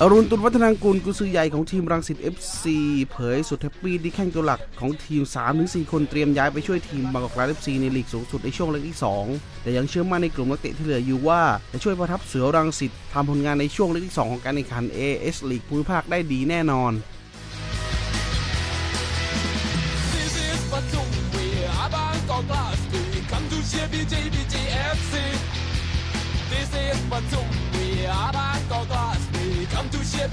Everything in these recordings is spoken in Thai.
อรุณตุลวัฒนางกุลกุซือใหญ่ของทีมรังสิต FC เผยสุดแฮปปี้ที่แข่งตัวหลักของทีม 3-4 คนเตรียมย้ายไปช่วยทีมบางกอกกลาส FC ในลีกสูงสุดในช่วงเล็กที่ 2 แต่ยังเชื่อมั่นในกลุ่มนักเตะที่เหลืออยู่ว่า จะช่วยประทับเสือรังสิตทำผลงานในช่วงเล็กที่ 2 ของการแข่งขัน AS ลีกภูมิภาคได้ดีแน่นอน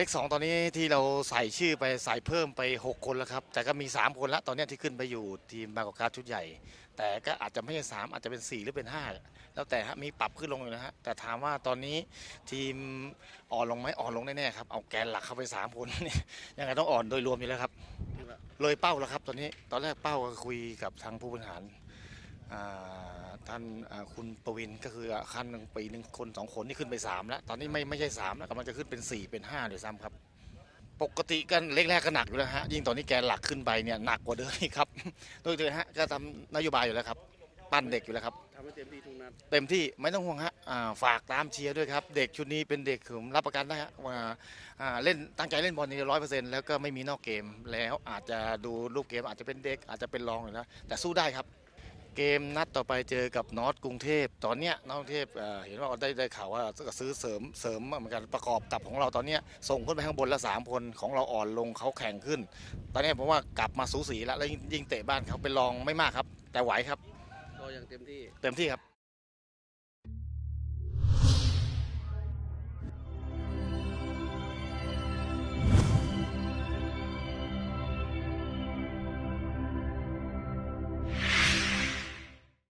เลขสองตอนนี้ที่เราใส่ชื่อไปใส่เพิ่มไป 6 คนแล้วครับ แต่ก็มี 3 คนแล้วตอนเนี้ยที่ขึ้นไปอยู่ทีมบางกอกกราสชุดใหญ่ แต่ก็อาจจะไม่ใช่3อาจจะเป็น 4 หรือเป็น 5 แล้วแต่ฮะมีปรับขึ้นลงอยู่นะฮะแต่ถามว่าตอนนี้ทีมอ่อนลงไหมอ่อนลงแน่ๆครับเอาแกนหลักเข้าไป 3 คนเนี่ยยังไงต้องอ่อนโดยรวมอยู่แล้วครับเลยเป้าแล้วครับ ตอนนี้ตอนแรกเป้าก็คุยกับทางผู้บริหารอ่า ท่านอ่าคุณประวินก็คือขั้นหนึ่งปีหนึ่งคนสองคนนี่ขึ้นไปสามแล้วตอนนี้ไม่ไม่ใช่สามแล้วกำลังจะขึ้นเป็นสี่เป็นห้าด้วยซ้ำครับ ปกติกันเล็กแรกก็หนักอยู่แล้วฮะยิ่งตอนนี้แกนหลักขึ้นไปเนี่ยหนักกว่าเดิมอีกครับโดยเฉพาะฮะก็ทำนโยบายอยู่แล้วครับปั้นเด็กอยู่แล้วครับทำให้เต็มที่ทุกนัดเต็มที่ไม่ต้องห่วงฮะอ่าฝากตามเชียร์ด้วยครับ เด็กชุดนี้เป็นเด็กผมรับประกันได้ฮะว่าอ่าเล่นตั้งใจเล่นบอลนี่ร้อยเปอร์เซ็นต์แล้วก็ไม่มีนอกเกม แล้วอาจจะดูรูปเกมอาจจะเป็นเด็กอาจจะเป็นรองอยู่นะแต่สู้ได้ครับเกมนัดต่อไปเจอกับนอตกรุงเทพ ตอนเนี้ยนอตกรุงเทพเอ่อเห็นว่าได้ได้ข่าวว่าก็ซื้อเสริมเสริมเหมือนกันประกอบกับของเราตอนเนี้ยส่งขึ้นไปข้างบนละสามคนของเราอ่อนลงเขาแข่งขึ้น ตอนนี้ผมว่ากลับมาสูสีแล้วแล้วยิ่งยิ่งเตะบ้านเขาเป็นรองไม่มากครับ แต่ไหวครับก็ยังเต็มที่เต็มที่ครับ